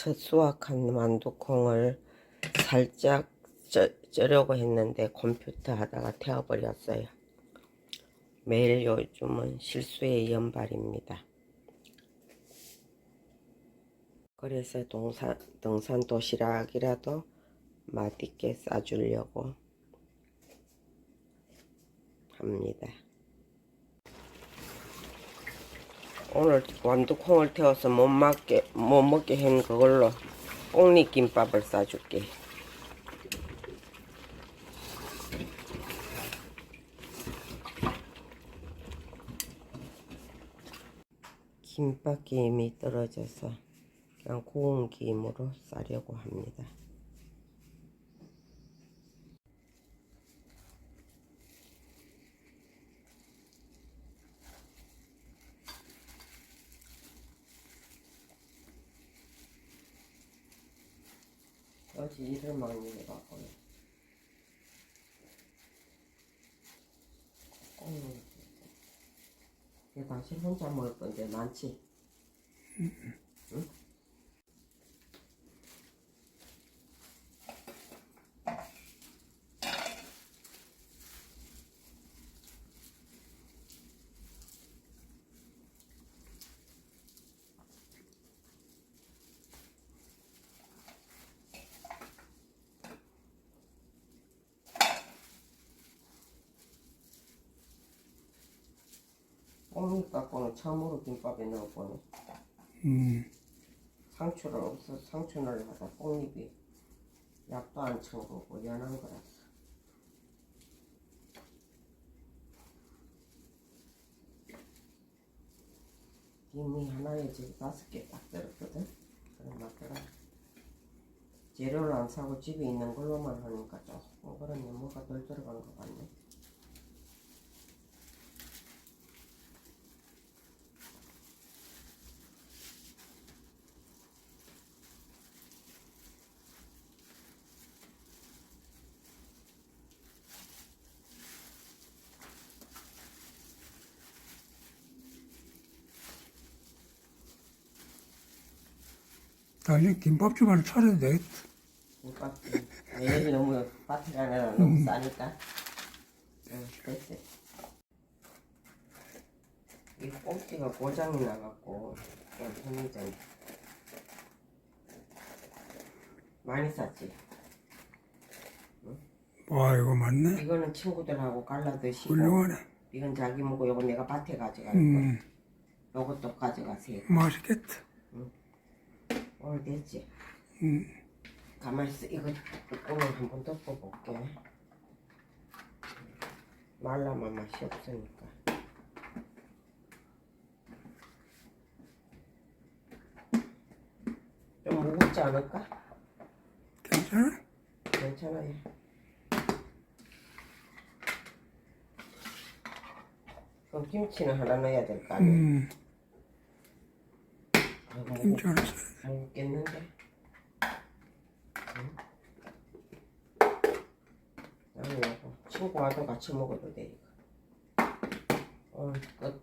첫 수확한 만두콩을 살짝 쪄, 려고 했는데 컴퓨터 하다가 태워버렸어요. 매일 요즘은 실수의 연발입니다. 그래서 동산, 등산 도시락이라도 맛있게 싸주려고 합니다. 오늘 완두콩을 태워서 못 먹게 못 먹게 한 그걸로 뽕잎김밥을 싸줄게. 김밥 김이 떨어져서 그냥 구운 김으로 싸려고 합니다. 어제 일을 많이 해갖고요. 음. 이게 당신 혼자 먹을 건데 많지? 응? 뽕잎 갖고는 처음으로 김밥에 넣어보네. 음, 상추를 없어 상추를 하다 뽕잎이 약도 안 쳐보고 연한 거라서. 김이 하나에 지금 다섯 개 딱 들었거든. 그럼 맞더라. 재료를 안 사고 집에 있는 걸로만 하니까 조금 그러네 뭐가 덜 들어간 것 같네. 당신 김밥집 하나 차려도 되겠다. 김밥 여기 너무 밭에 가느라 너무 싸니까. 응 됐어 이 꼭지가 고장이 나갖고 좀 힘들잖아. 많이 쌌지? 와, 이거 맞네. 이거는 친구들하고 갈라 드시고 훌륭하네. 이건 자기 먹고 요거 내가 밭에 가져갈 음, 거. 요것도 가져가세요. 맛있겠다. 오늘 됐지? 음, 가만히 있어. 이거 뚜껑을 한번 덮어볼게. 말라만 맛이 없으니까. 좀 무겁지 않을까? 괜찮아? 괜찮아요. 그럼 김치는 하나 넣어야 될 거 아니야? 음, 아이고, 써. 무겁겠는데? 응? 이거 친구와도 같이 먹어도 돼 이거 오늘 끝